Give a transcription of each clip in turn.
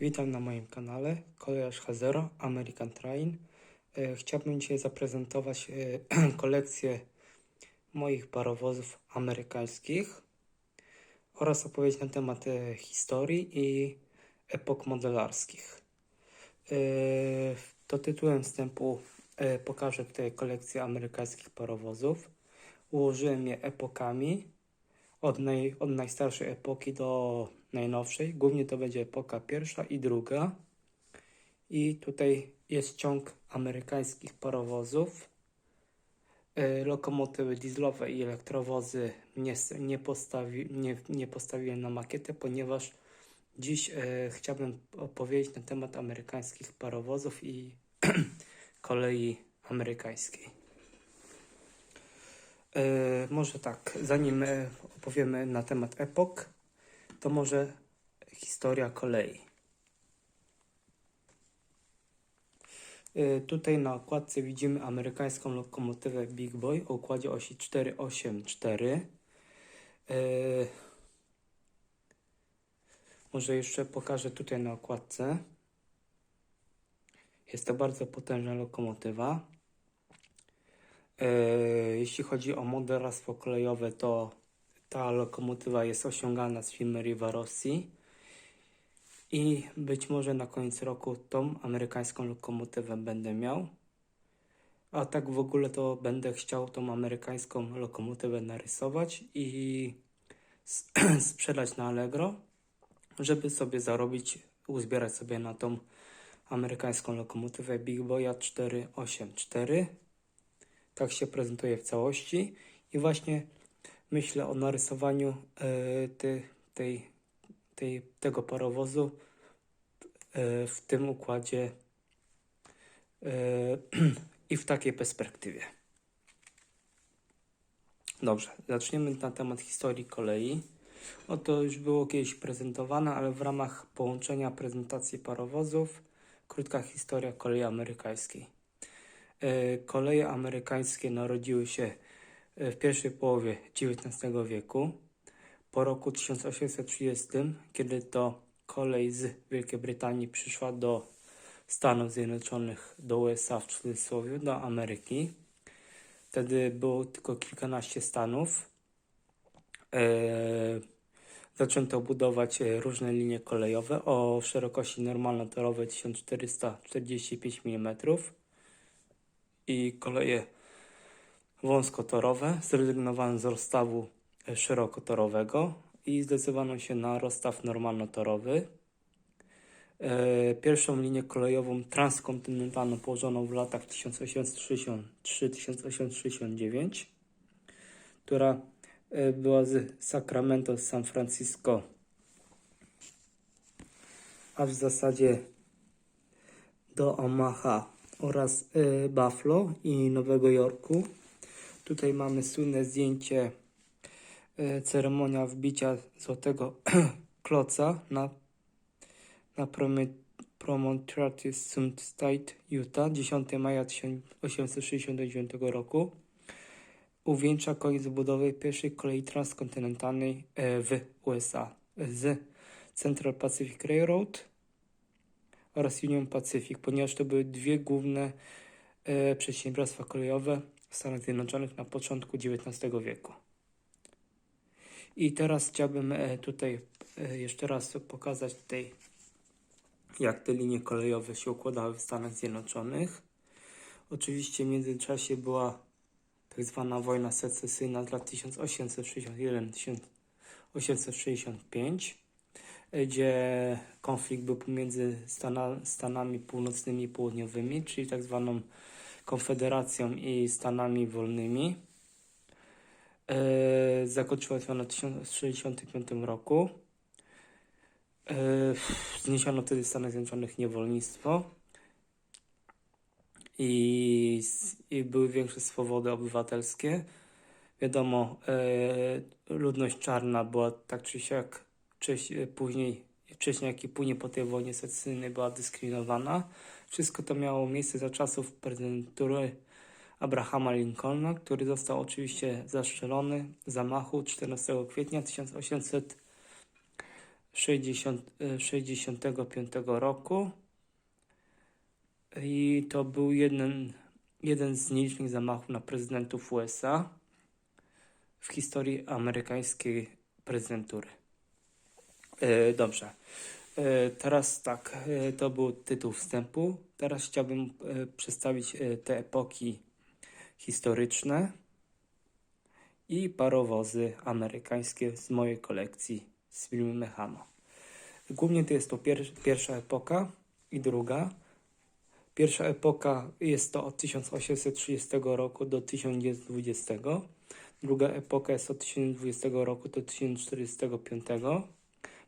Witam na moim kanale Kolejarz H0 American Train. E, Chciałbym dzisiaj zaprezentować e, kolekcję moich parowozów amerykańskich oraz opowiedzieć na temat e, historii i epok modelarskich. To tytułem wstępu pokażę tutaj kolekcję amerykańskich parowozów. Ułożyłem je epokami od, naj, od najstarszej epoki do najnowszej. Głównie to będzie epoka pierwsza i druga. I tutaj jest ciąg amerykańskich parowozów. E, Lokomotywy dieslowe i elektrowozy nie, nie, postawi, nie, nie postawiłem na makietę, ponieważ dziś e, chciałbym opowiedzieć na temat amerykańskich parowozów i kolei amerykańskiej. E, może tak, zanim e, opowiemy na temat epok, to może historia kolei. E, Tutaj na okładce widzimy amerykańską lokomotywę Big Boy o układzie osi 484. E, Może jeszcze pokażę tutaj na okładce. Jest to bardzo potężna lokomotywa. E, Jeśli chodzi o modelarstwo kolejowe, to ta lokomotywa jest osiągana z firmy Riva Rossi i być może na koniec roku tą amerykańską lokomotywę będę miał. A tak w ogóle to będę chciał tą amerykańską lokomotywę narysować i sprzedać na Allegro, żeby sobie zarobić, uzbierać sobie na tą amerykańską lokomotywę Big Boya 484. Tak się prezentuje w całości i właśnie myślę o narysowaniu e, tej, tej, tego parowozu e, w tym układzie e, i w takiej perspektywie. Dobrze, zaczniemy na temat historii kolei. O to już było kiedyś prezentowane, ale w ramach połączenia prezentacji parowozów krótka historia kolei amerykańskiej. E, Koleje amerykańskie narodziły się e, w pierwszej połowie XIX wieku. Po roku 1830, kiedy to kolej z Wielkiej Brytanii przyszła do Stanów Zjednoczonych, do USA w cudzysłowie, do Ameryki. Wtedy było tylko kilkanaście stanów. E, zaczęto budować różne linie kolejowe o szerokości normalnotorowej 1445 mm i koleje wąskotorowe. Zrezygnowano z rozstawu e, szerokotorowego i zdecydowano się na rozstaw normalnotorowy. E, Pierwszą linię kolejową transkontynentalną położono w latach 1863-1869, która e, była z Sacramento, San Francisco, a w zasadzie do Omaha oraz e, Buffalo i Nowego Jorku. Tutaj mamy słynne zdjęcie e, ceremonia wbicia złotego kloca na, na Promontory State, Utah 10 maja 1869 roku. Uwieńcza koniec budowy pierwszej kolei transkontynentalnej e, w USA z Central Pacific Railroad oraz Union Pacific, ponieważ to były dwie główne e, przedsiębiorstwa kolejowe w Stanach Zjednoczonych na początku XIX wieku. I teraz chciałbym e, tutaj e, jeszcze raz pokazać tutaj, jak te linie kolejowe się układały w Stanach Zjednoczonych. Oczywiście w międzyczasie była tak zwana wojna secesyjna z lat 1861-1865, e, gdzie konflikt był pomiędzy Stana, Stanami Północnymi i Południowymi, czyli tak zwaną Konfederacją i Stanami Wolnymi. E, zakończyła się ona w 1965 roku. E, zniesiono wtedy w Stanach Zjednoczonych niewolnictwo i, i były większe swobody obywatelskie. Wiadomo, e, ludność czarna była tak czy siak wcześ, e, później, wcześniej jak i później po tej wojnie secesyjnej była dyskryminowana. Wszystko to miało miejsce za czasów prezydentury Abrahama Lincolna, który został oczywiście zastrzelony w zamachu 14 kwietnia 1800 60, e, 65 roku. I to był jeden, jeden z nielicznych zamachów na prezydentów USA w historii amerykańskiej prezydentury. E, dobrze. E, teraz tak, e, to był tytuł wstępu. Teraz chciałbym przedstawić te epoki historyczne i parowozy amerykańskie z mojej kolekcji z filmu Mechano. Głównie to jest to pier pierwsza epoka i druga. Pierwsza epoka jest to od 1830 roku do 1920. Druga epoka jest od 1020 roku do 1045.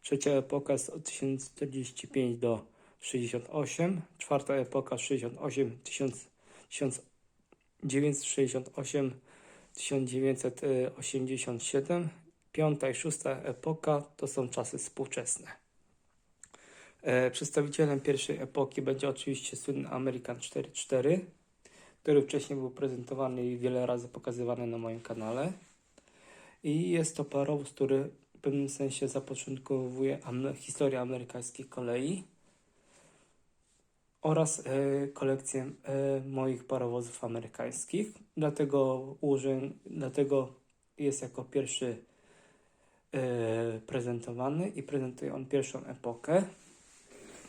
Trzecia epoka od 1045 do 68. Czwarta epoka 68 1000 1968 1987. Piąta i szósta epoka to są czasy współczesne. E, Przedstawicielem pierwszej epoki będzie oczywiście słynny American 4.4, który wcześniej był prezentowany i wiele razy pokazywany na moim kanale. I jest to parowóz, który w pewnym sensie zapoczątkowuje historię amerykańskiej kolei oraz e, kolekcję e, moich parowozów amerykańskich. Dlatego użyłem, dlatego jest jako pierwszy e, prezentowany i prezentuje on pierwszą epokę.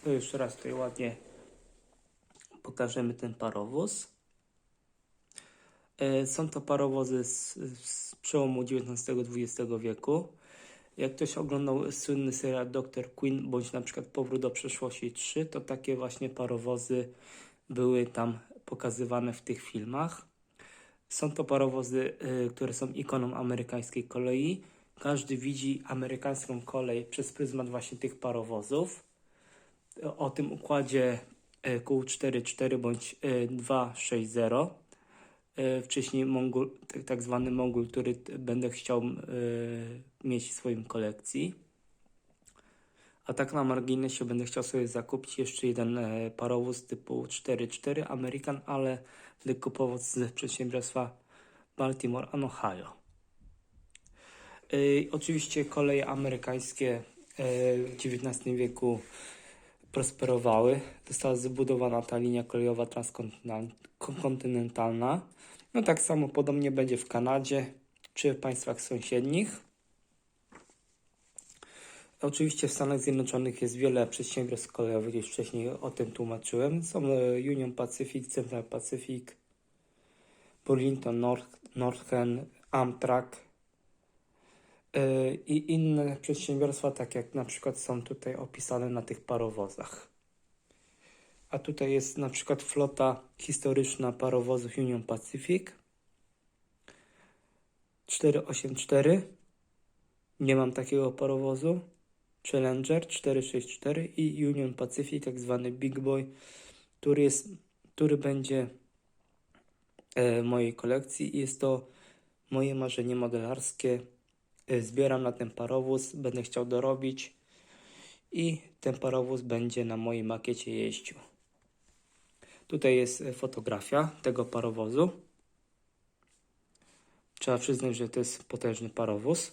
To jeszcze raz tutaj ładnie pokażemy ten parowóz. Są to parowozy z, z przełomu XIX-XX wieku. Jak ktoś oglądał słynny serial Dr. Queen bądź na przykład Powrót do przeszłości 3, to takie właśnie parowozy były tam pokazywane w tych filmach. Są to parowozy, y, które są ikoną amerykańskiej kolei. Każdy widzi amerykańską kolej przez pryzmat właśnie tych parowozów. O tym układzie y, kół 4.4 bądź y, 2.6.0 e, wcześniej Mongol, tak, zwany Mongol, który będę chciał e, mieć w swoim kolekcji. A tak na marginesie będę chciał sobie zakupić jeszcze jeden e, parowóz typu 4.4 American, ale będę z przedsiębiorstwa Baltimore and Ohio. E, oczywiście koleje amerykańskie e, w XIX wieku prosperowały. Została zbudowana ta linia kolejowa transkontynentalna. No tak samo podobnie będzie w Kanadzie czy w państwach sąsiednich. Oczywiście w Stanach Zjednoczonych jest wiele przedsiębiorstw kolejowych, już wcześniej o tym tłumaczyłem. Są e, Union Pacific, Central Pacific, Burlington North, Northern, Amtrak i inne przedsiębiorstwa, tak jak na przykład są tutaj opisane na tych parowozach. A tutaj jest na przykład flota historyczna parowozów Union Pacific 484. Nie mam takiego parowozu. Challenger 464 i Union Pacific, tak zwany Big Boy, który, jest, który będzie e, w mojej kolekcji. Jest to moje marzenie modelarskie. E, Zbieram na ten parowóz, będę chciał dorobić i ten parowóz będzie na mojej makiecie jeździł. Tutaj jest e, fotografia tego parowozu. Trzeba przyznać, że to jest potężny parowóz.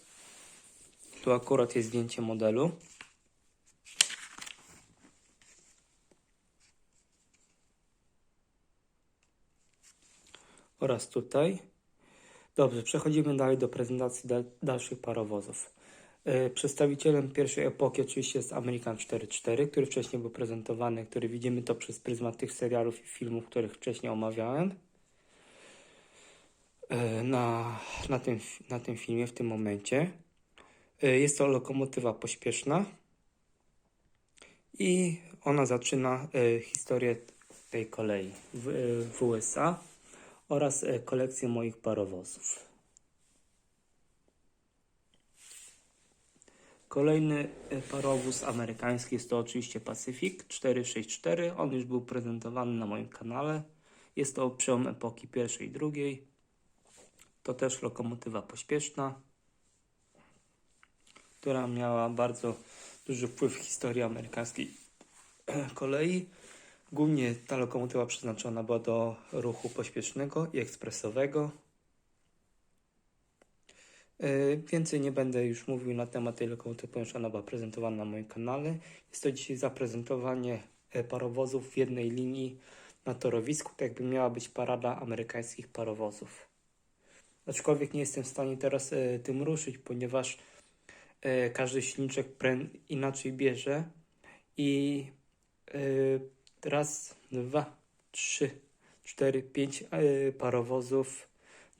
Tu akurat jest zdjęcie modelu. Oraz tutaj. Dobrze, przechodzimy dalej do prezentacji dal dalszych parowozów. E, Przedstawicielem pierwszej epoki oczywiście jest American 4.4, który wcześniej był prezentowany, który widzimy to przez pryzmat tych serialów i filmów, których wcześniej omawiałem e, na, na, tym, na tym filmie, w tym momencie. E, Jest to lokomotywa pośpieszna i ona zaczyna historię tej kolei w, w USA oraz e, kolekcję moich parowozów. Kolejny e, parowóz amerykański jest to oczywiście Pacific 464. On już był prezentowany na moim kanale. Jest to przełom epoki pierwszej i drugiej. To też lokomotywa pośpieszna, która miała bardzo duży wpływ w historii amerykańskiej kolei. Głównie ta lokomotywa przeznaczona była do ruchu pośpiesznego i ekspresowego. E, Więcej nie będę już mówił na temat tej lokomotywy, ponieważ ona była prezentowana na moim kanale. Jest to dzisiaj zaprezentowanie e, parowozów w jednej linii na torowisku, tak jakby miała być parada amerykańskich parowozów. Aczkolwiek nie jestem w stanie teraz e, tym ruszyć, ponieważ każdy silniczek inaczej bierze i e, raz, dwa, trzy, cztery, pięć e, parowozów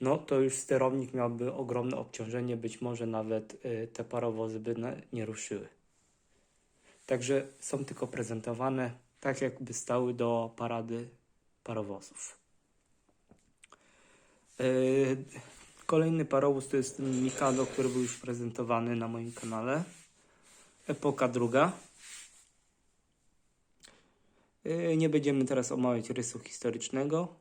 no to już sterownik miałby ogromne obciążenie, być może nawet y, te parowozy by nie ruszyły. Także są tylko prezentowane tak, jakby stały do parady parowozów. Y, Kolejny parowóz to jest Mikado, który był już prezentowany na moim kanale. Epoka druga. Y, Nie będziemy teraz omawiać rysu historycznego.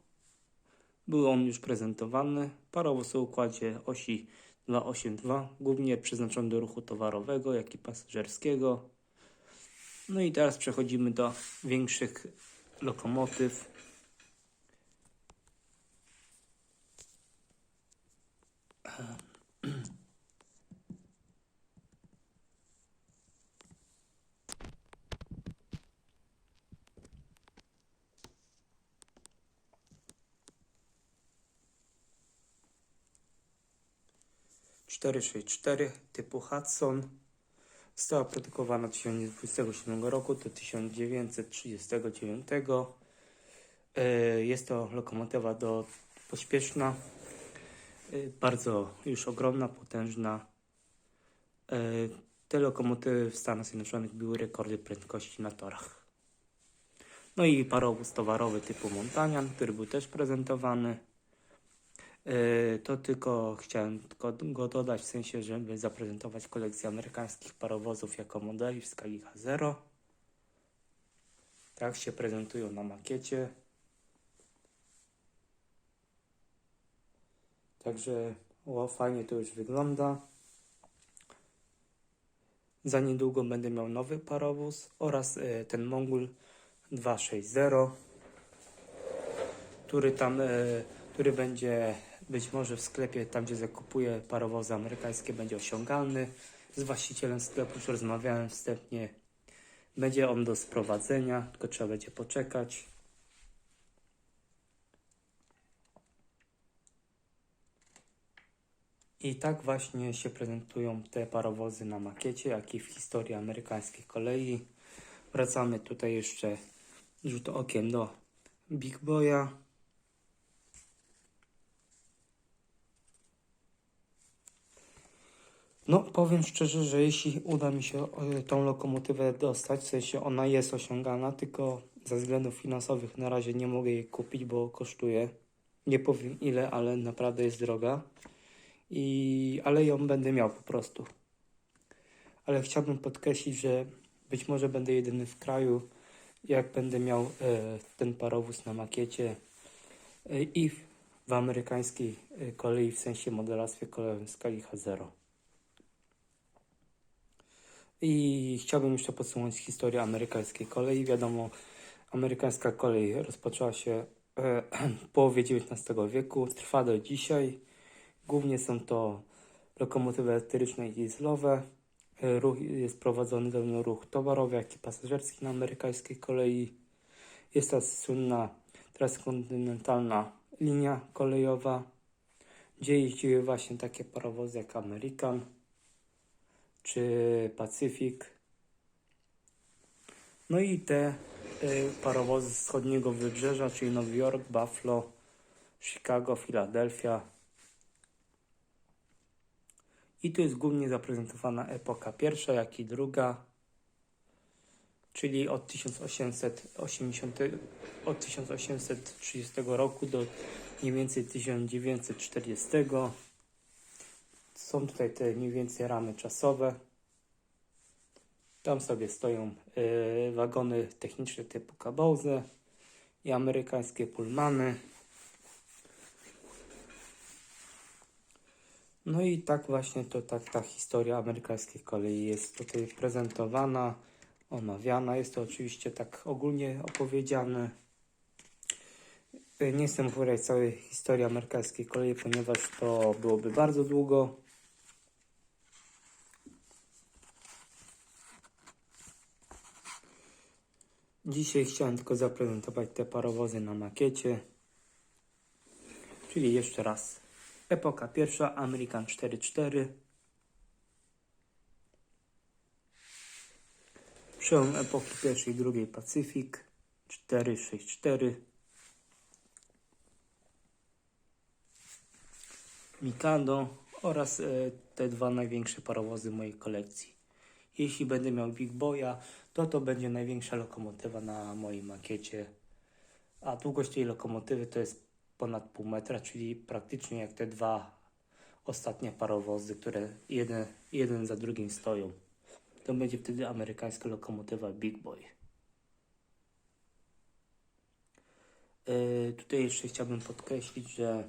Był on już prezentowany. Parowóz układzie osi 282, głównie przeznaczony do ruchu towarowego, jak i pasażerskiego. No i teraz przechodzimy do większych lokomotyw. Cztery sześć cztery typu Hudson. Została produkowana 1927 roku do 1939. E, Jest to lokomotywa do pośpieszna, e, bardzo już ogromna, potężna. E, Te lokomotywy w Stanach Zjednoczonych były rekordy prędkości na torach. No i parowóz towarowy typu Montanian, który był też prezentowany. Yy, To tylko chciałem tylko go dodać, w sensie, żeby zaprezentować kolekcję amerykańskich parowozów jako modeli w skali H0. Tak się prezentują na makiecie. Także o, fajnie to już wygląda. Za niedługo będę miał nowy parowóz oraz e, ten Mongol 260 który tam, e, który będzie być może w sklepie, tam gdzie zakupuję parowozy amerykańskie, będzie osiągalny. Z właścicielem sklepu już rozmawiałem wstępnie. Będzie on do sprowadzenia, tylko trzeba będzie poczekać. I tak właśnie się prezentują te parowozy na makiecie, jak i w historii amerykańskich kolei. Wracamy tutaj jeszcze rzut okiem do Big Boya. No, powiem szczerze, że jeśli uda mi się e, tą lokomotywę dostać, w sensie ona jest osiągana, tylko ze względów finansowych na razie nie mogę jej kupić, bo kosztuje. Nie powiem ile, ale naprawdę jest droga. I, ale ją będę miał po prostu. Ale chciałbym podkreślić, że być może będę jedyny w kraju, jak będę miał e, ten parowóz na makiecie e, i w, w amerykańskiej e, kolei, w sensie modelarstwie kolejowym skali H0. I chciałbym jeszcze podsumować historię amerykańskiej kolei. Wiadomo, amerykańska kolej rozpoczęła się e, w połowie XIX wieku, trwa do dzisiaj. Głównie są to lokomotywy elektryczne i dieslowe. E, Ruch jest prowadzony zarówno ruch towarowy, jak i pasażerski na amerykańskiej kolei. Jest to słynna transkontynentalna linia kolejowa, gdzie jeździły właśnie takie parowozy jak American czy Pacyfik. No i te y, parowozy z wschodniego wybrzeża, czyli Nowy Jork, Buffalo, Chicago, Philadelphia. I tu jest głównie zaprezentowana epoka pierwsza, jak i druga, czyli od 1880, od 1830 roku do mniej więcej 1940. Są tutaj te mniej więcej ramy czasowe. Tam sobie stoją y, wagony techniczne typu kabozy i amerykańskie pullmany. No i tak właśnie to tak ta historia amerykańskiej kolei jest tutaj prezentowana, omawiana. Jest to oczywiście tak ogólnie opowiedziane. Y, Nie chcę opowiadać całej historii amerykańskiej kolei, ponieważ to byłoby bardzo długo. Dzisiaj chciałem tylko zaprezentować te parowozy na makiecie. Czyli jeszcze raz. Epoka pierwsza, American 4.4. Przełom epoki pierwszej i drugiej Pacyfik 4.6.4. Mikado oraz e, te dwa największe parowozy mojej kolekcji. Jeśli będę miał Big Boya, to to będzie największa lokomotywa na mojej makiecie. A długość tej lokomotywy to jest ponad pół metra, czyli praktycznie jak te dwa ostatnie parowozy, które jeden, jeden za drugim stoją. To będzie wtedy amerykańska lokomotywa Big Boy. Yy, tutaj jeszcze chciałbym podkreślić, że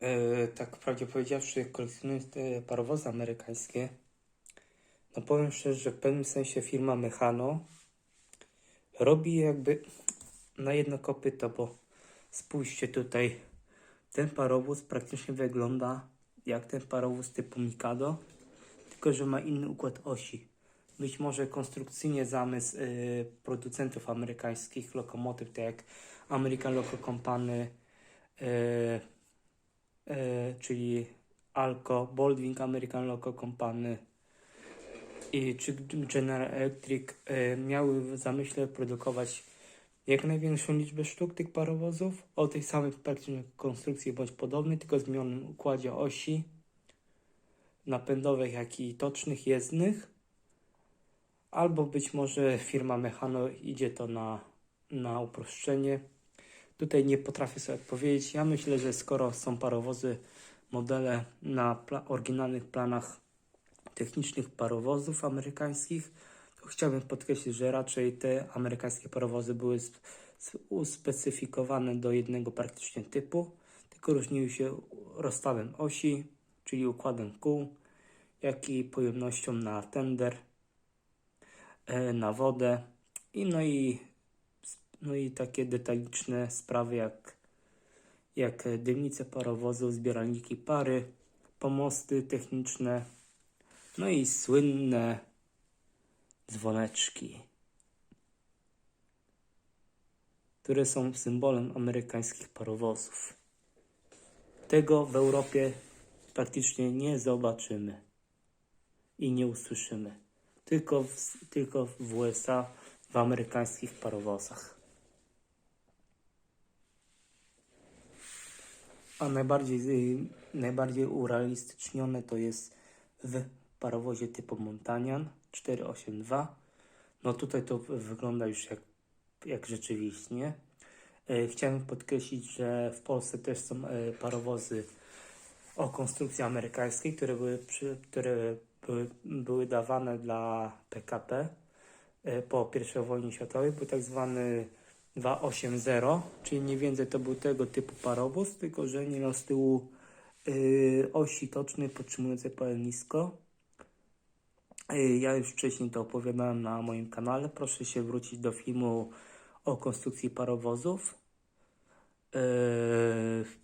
yy, tak prawdzie powiedziawszy, kolekcjonując te parowozy amerykańskie, no powiem szczerze, że w pewnym sensie firma Mechano robi jakby na jedno kopyto, bo spójrzcie tutaj, ten parowóz praktycznie wygląda jak ten parowóz typu Mikado, tylko że ma inny układ osi. Być może konstrukcyjnie zamysł y, producentów amerykańskich lokomotyw, tak jak American Loco Company, y, y, czyli Alco, Baldwin American Loco Company, i czy General Electric e, miały w zamyśle produkować jak największą liczbę sztuk tych parowozów o tej samej praktycznie konstrukcji bądź podobnej, tylko zmienionym układzie osi napędowych, jak i tocznych, jezdnych. Albo być może firma Mechano idzie to na, na uproszczenie. Tutaj nie potrafię sobie odpowiedzieć. Ja myślę, że skoro są parowozy, modele na pla oryginalnych planach technicznych parowozów amerykańskich, to chciałbym podkreślić, że raczej te amerykańskie parowozy były sp- sp- uspecyfikowane do jednego praktycznie typu, tylko różniły się rozstawem osi, czyli układem kół, jak i pojemnością na tender, e, na wodę. I no i, no i takie detaliczne sprawy jak, jak dymnice parowozu, zbieralniki pary, pomosty techniczne, no i słynne dzwoneczki, które są symbolem amerykańskich parowozów. Tego w Europie praktycznie nie zobaczymy i nie usłyszymy. Tylko w, tylko w USA, w amerykańskich parowozach. A najbardziej, y, najbardziej urealistycznione to jest w parowozie typu Montanian 482. No tutaj to wygląda już jak, jak rzeczywiście. E, Chciałem podkreślić, że w Polsce też są e, parowozy o konstrukcji amerykańskiej, które były, przy, które były, były dawane dla PKP e, po I wojnie światowej. Był tak zwany 280, czyli mniej więcej to był tego typu parowóz, tylko że nie miał z tyłu osi tocznej podtrzymującej palenisko. Y, Ja już wcześniej to opowiadałem na moim kanale. Proszę się wrócić do filmu o konstrukcji parowozów. Yy,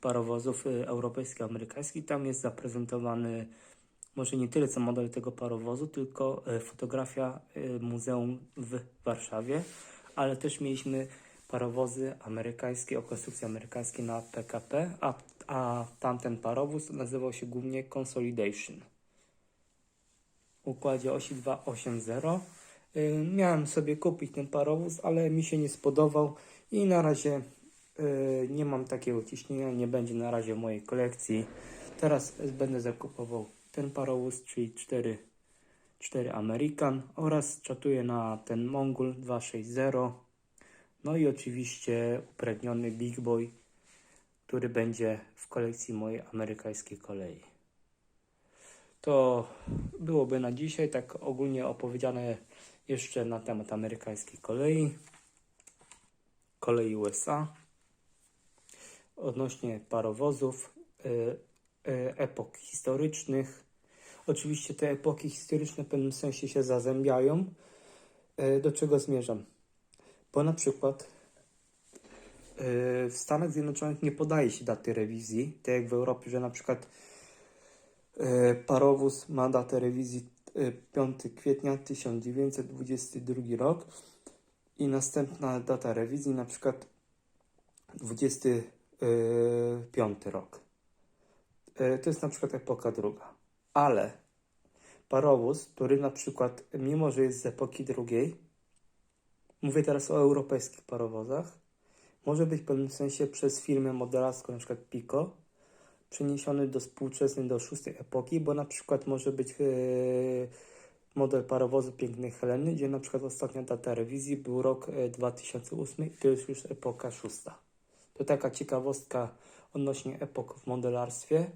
parowozów y, europejskich, amerykańskich. Tam jest zaprezentowany może nie tyle co model tego parowozu, tylko fotografia muzeum w Warszawie, ale też mieliśmy parowozy amerykańskie o konstrukcji amerykańskiej na PKP, a, a tamten parowóz nazywał się głównie Consolidation układzie osi 280. Y, Miałem sobie kupić ten parowóz, ale mi się nie spodobał i na razie y, nie mam takiego ciśnienia, nie będzie na razie mojej kolekcji. Teraz będę zakupował ten parowóz, czyli 4, 4 American oraz czatuję na ten Mongol 260. No i oczywiście upragniony Big Boy, który będzie w kolekcji mojej amerykańskiej kolei. To byłoby na dzisiaj tak ogólnie opowiedziane jeszcze na temat amerykańskiej kolei, kolei USA, odnośnie parowozów, y, y, epok historycznych. Oczywiście te epoki historyczne w pewnym sensie się zazębiają. Y, Do czego zmierzam? Bo na przykład w Stanach Zjednoczonych nie podaje się daty rewizji, tak jak w Europie, że na przykład E, Parowóz ma datę rewizji e, 5 kwietnia 1922 rok. I następna data rewizji, na przykład 25 rok. E, To jest na przykład epoka druga. Ale parowóz, który na przykład, mimo że jest z epoki drugiej, mówię teraz o europejskich parowozach, może być w pewnym sensie przez firmę modelarską, na przykład Pico, przeniesiony do współczesnej, do szóstej epoki, bo na przykład może być e, model parowozu Pięknej Heleny, gdzie na przykład ostatnia data rewizji był rok e, 2008 i to jest już epoka szósta. To taka ciekawostka odnośnie epok w modelarstwie. E,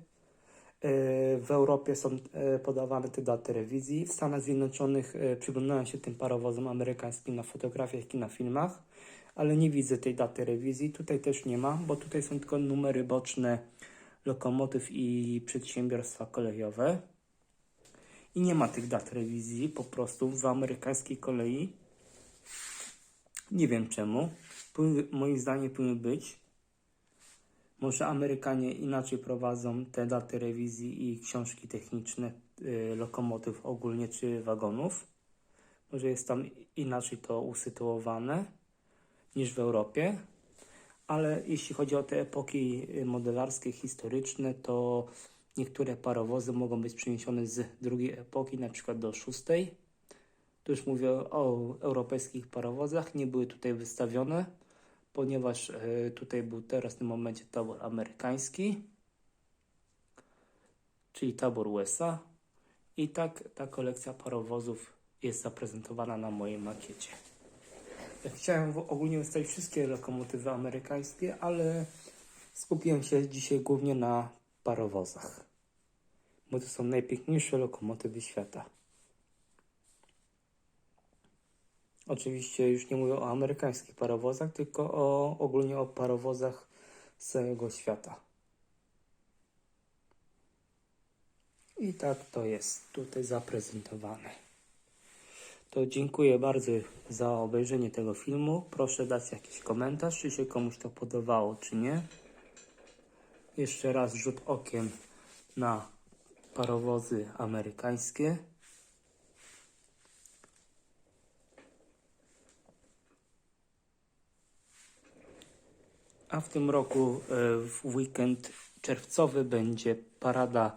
W Europie są e, podawane te daty rewizji. W Stanach Zjednoczonych e, przyglądają się tym parowozom amerykańskim na fotografiach i na filmach, ale nie widzę tej daty rewizji. Tutaj też nie ma, bo tutaj są tylko numery boczne lokomotyw i przedsiębiorstwa kolejowe. I nie ma tych dat rewizji po prostu w amerykańskiej kolei. Nie wiem czemu. Moim zdaniem powinny być. Może Amerykanie inaczej prowadzą te daty rewizji i książki techniczne y, lokomotyw ogólnie czy wagonów. Może jest tam inaczej to usytuowane niż w Europie. Ale jeśli chodzi o te epoki y, modelarskie, historyczne, to niektóre parowozy mogą być przeniesione z drugiej epoki, na przykład do szóstej. Tu już mówię o europejskich parowozach, nie były tutaj wystawione, ponieważ e, tutaj był teraz w tym momencie tabor amerykański, czyli tabor USA. I tak ta kolekcja parowozów jest zaprezentowana na mojej makiecie. Chciałem ogólnie wystawić wszystkie lokomotywy amerykańskie, ale skupiłem się dzisiaj głównie na parowozach, bo to są najpiękniejsze lokomotywy świata. Oczywiście już nie mówię o amerykańskich parowozach, tylko o, ogólnie o parowozach z całego świata. I tak to jest tutaj zaprezentowane. To dziękuję bardzo za obejrzenie tego filmu. Proszę dać jakiś komentarz, czy się komuś to podobało, czy nie. Jeszcze raz rzut okiem na parowozy amerykańskie. A w tym roku e, w weekend czerwcowy będzie parada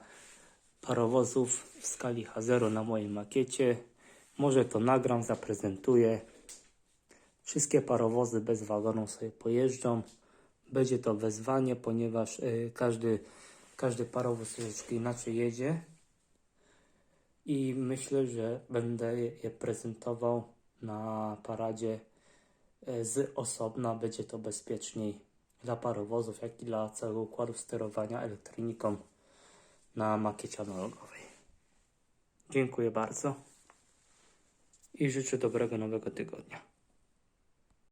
parowozów w skali H0 na mojej makiecie. Może to nagram, zaprezentuję. Wszystkie parowozy bez wagonu sobie pojeżdżą. Będzie to wezwanie, ponieważ e, każdy, każdy parowóz troszeczkę inaczej jedzie. I myślę, że będę je prezentował na paradzie e, z osobna. Będzie to bezpieczniej dla parowozów, jak i dla całego układu sterowania elektroniką na makiecie analogowej. Dziękuję bardzo i życzę dobrego nowego tygodnia.